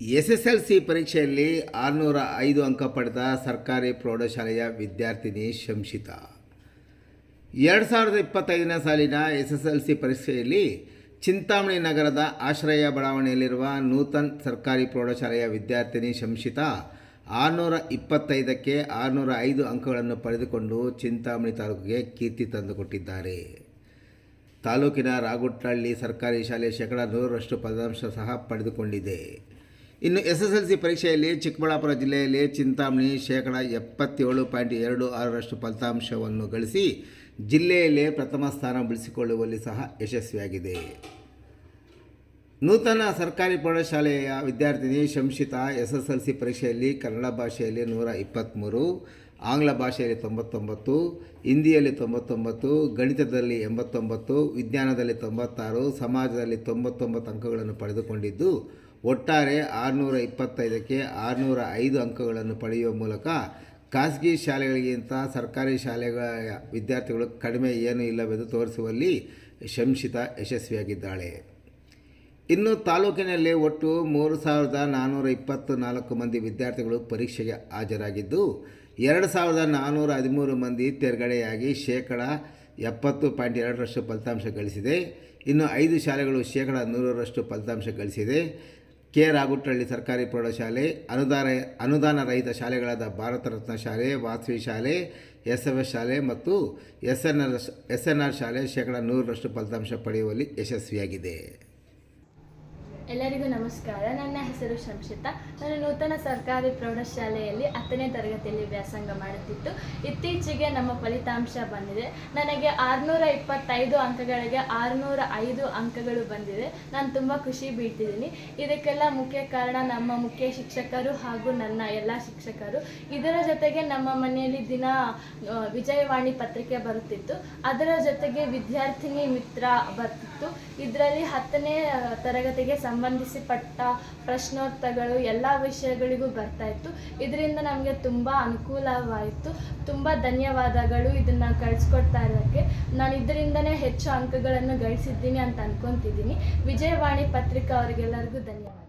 S S L C ಪರೀಕ್ಷೆಯಲ್ಲಿ ಆರುನೂರ ಐದು ಅಂಕ ಪಡೆದ ಸರ್ಕಾರಿ ಪ್ರೌಢಶಾಲೆಯ ವಿದ್ಯಾರ್ಥಿನಿ ಶಂಶಿತಾ. ಎರಡು ಸಾವಿರದ ಇಪ್ಪತ್ತೈದನೇ ಸಾಲಿನ ಎಸ್ ಎಸ್ ಎಲ್ ಸಿ ಪರೀಕ್ಷೆಯಲ್ಲಿ ಚಿಂತಾಮಣಿ ನಗರದ ಆಶ್ರಯ ಬಡಾವಣೆಯಲ್ಲಿರುವ ನೂತನ್ ಸರ್ಕಾರಿ ಪ್ರೌಢಶಾಲೆಯ ವಿದ್ಯಾರ್ಥಿನಿ ಶಂಶಿತಾ ಆರುನೂರ ಇಪ್ಪತ್ತೈದಕ್ಕೆ ಆರುನೂರ ಐದು ಅಂಕಗಳನ್ನು ಪಡೆದುಕೊಂಡು ಚಿಂತಾಮಣಿ ತಾಲೂಕಿಗೆ ಕೀರ್ತಿ ತಂದುಕೊಟ್ಟಿದ್ದಾರೆ. ತಾಲೂಕಿನ ರಾಗುಟ್ಟಹಳ್ಳಿ ಸರ್ಕಾರಿ ಶಾಲೆ ಶೇಕಡ ನೂರರಷ್ಟು ಫಲಿತಾಂಶ ಸಹ ಪಡೆದುಕೊಂಡಿದೆ. ಇನ್ನು ಎಸ್ ಎಸ್ ಎಲ್ ಸಿ ಪರೀಕ್ಷೆಯಲ್ಲಿ ಚಿಕ್ಕಬಳ್ಳಾಪುರ ಜಿಲ್ಲೆಯಲ್ಲಿ ಚಿಂತಾಮಣಿ ಶೇಕಡ ಎಪ್ಪತ್ತೇಳು ಪಾಯಿಂಟ್ ಎರಡು ಆರರಷ್ಟು ಫಲಿತಾಂಶವನ್ನು ಗಳಿಸಿ ಜಿಲ್ಲೆಯಲ್ಲೇ ಪ್ರಥಮ ಸ್ಥಾನ ಉಳಿಸಿಕೊಳ್ಳುವಲ್ಲಿ ಸಹ ಯಶಸ್ವಿಯಾಗಿದೆ. ನೂತನ ಸರ್ಕಾರಿ ಪ್ರೌಢಶಾಲೆಯ ವಿದ್ಯಾರ್ಥಿನಿ Shamshitha S S L C ಪರೀಕ್ಷೆಯಲ್ಲಿ ಕನ್ನಡ ಭಾಷೆಯಲ್ಲಿ ನೂರ ಇಪ್ಪತ್ತ್ಮೂರು ಆಂಗ್ಲ ಭಾಷೆಯಲ್ಲಿ ತೊಂಬತ್ತೊಂಬತ್ತು, ಹಿಂದಿಯಲ್ಲಿ ತೊಂಬತ್ತೊಂಬತ್ತು, ಗಣಿತದಲ್ಲಿ ಎಂಬತ್ತೊಂಬತ್ತು, ವಿಜ್ಞಾನದಲ್ಲಿ ತೊಂಬತ್ತಾರು, ಸಮಾಜದಲ್ಲಿ ತೊಂಬತ್ತೊಂಬತ್ತು ಅಂಕಗಳನ್ನು ಪಡೆದುಕೊಂಡಿದ್ದು ಒಟ್ಟಾರೆ ಆರುನೂರ ಇಪ್ಪತ್ತೈದಕ್ಕೆ ಆರುನೂರ ಐದು ಅಂಕಗಳನ್ನು ಪಡೆಯುವ ಮೂಲಕ ಖಾಸಗಿ ಶಾಲೆಗಳಿಗಿಂತ ಸರ್ಕಾರಿ ಶಾಲೆಗಳ ವಿದ್ಯಾರ್ಥಿಗಳು ಕಡಿಮೆ ಏನೂ ಇಲ್ಲವೆಂದು ತೋರಿಸುವಲ್ಲಿ ಶಂಶಿತ ಯಶಸ್ವಿಯಾಗಿದ್ದಾಳೆ. ಇನ್ನು ತಾಲೂಕಿನಲ್ಲಿ ಒಟ್ಟು ಮೂರು ಸಾವಿರದ ನಾನ್ನೂರ ಇಪ್ಪತ್ತು ನಾಲ್ಕು ಮಂದಿ ವಿದ್ಯಾರ್ಥಿಗಳು ಪರೀಕ್ಷೆಗೆ ಹಾಜರಾಗಿದ್ದು, ಎರಡು ಸಾವಿರದ ನಾನ್ನೂರ ಹದಿಮೂರು ಮಂದಿ ತೇರ್ಗಡೆಯಾಗಿ ಶೇಕಡ ಎಪ್ಪತ್ತು ಪಾಯಿಂಟ್ ಎರಡರಷ್ಟು ಫಲಿತಾಂಶ ಗಳಿಸಿದೆ. ಇನ್ನು ಐದು ಶಾಲೆಗಳು ಶೇಕಡ ನೂರರಷ್ಟು ಫಲಿತಾಂಶ ಗಳಿಸಿದೆ. ಕೆ ರಾಗುಟ್ಟಹಳ್ಳಿ ಸರ್ಕಾರಿ ಪ್ರೌಢಶಾಲೆ ಅನುದಾನ ಅನುದಾನ ರಹಿತ ಶಾಲೆಗಳಾದ ಭಾರತ ರತ್ನ ಶಾಲೆ ವಾಸವಿ ಶಾಲೆ, ಎಸ್ ಎಫ್ ಎಸ್ ಶಾಲೆ ಮತ್ತು S N R, S N R ಶಾಲೆ ಶೇಕಡ ನೂರರಷ್ಟು ಫಲಿತಾಂಶ ಪಡೆಯುವಲ್ಲಿ ಯಶಸ್ವಿಯಾಗಿದೆ. ಎಲ್ಲರಿಗೂ ನಮಸ್ಕಾರ. ನನ್ನ ಹೆಸರು ಶಂಶಿತಾ. ನಾನು ನೂತನ ಸರ್ಕಾರಿ ಪ್ರೌಢಶಾಲೆಯಲ್ಲಿ ಹತ್ತನೇ ತರಗತಿಯಲ್ಲಿ ವ್ಯಾಸಂಗ ಮಾಡುತ್ತಿತ್ತು ಇತ್ತೀಚೆಗೆ ನಮ್ಮ ಫಲಿತಾಂಶ ಬಂದಿದೆ. ನನಗೆ ಆರುನೂರ ಇಪ್ಪತ್ತೈದು ಅಂಕಗಳಿಗೆ ಆರುನೂರ ಐದು ಅಂಕಗಳು ಬಂದಿದೆ. ನಾನು ತುಂಬ ಖುಷಿ ಬೀಳ್ತಿದ್ದೀನಿ. ಇದಕ್ಕೆಲ್ಲ ಮುಖ್ಯ ಕಾರಣ ನಮ್ಮ ಮುಖ್ಯ ಶಿಕ್ಷಕರು ಹಾಗೂ ನನ್ನ ಎಲ್ಲ ಶಿಕ್ಷಕರು. ಇದರ ಜೊತೆಗೆ ನಮ್ಮ ಮನೆಯಲ್ಲಿ ದಿನ ವಿಜಯವಾಣಿ ಪತ್ರಿಕೆ ಬರುತ್ತಿತ್ತು. ಅದರ ಜೊತೆಗೆ ವಿದ್ಯಾರ್ಥಿನಿ ಮಿತ್ರ ಬರ್ತಿತ್ತು. ಇದರಲ್ಲಿ ಹತ್ತನೇ ತರಗತಿಗೆ ತರಗತಿಗೆ ಸಂಬಂಧಿಸಿಪಟ್ಟ ಪ್ರಶ್ನೋತ್ತರಗಳು ಎಲ್ಲ ವಿಷಯಗಳಿಗೂ ಬರ್ತಾ ಇತ್ತು. ಇದರಿಂದ ನಮಗೆ ತುಂಬ ಅನುಕೂಲವಾಯಿತು. ತುಂಬ ಧನ್ಯವಾದಗಳು ಇದನ್ನು ಕಳಿಸ್ಕೊಡ್ತಾ ಇರೋಕ್ಕೆ. ನಾನು ಇದರಿಂದನೇ ಹೆಚ್ಚು ಅಂಕಗಳನ್ನು ಗಳಿಸಿದ್ದೀನಿ ಅಂತ ಅನ್ಕೊತಿದ್ದೀನಿ. ವಿಜಯವಾಣಿ ಪತ್ರಿಕಾ ಅವರಿಗೆಲ್ಲರಿಗೂ ಧನ್ಯವಾದ.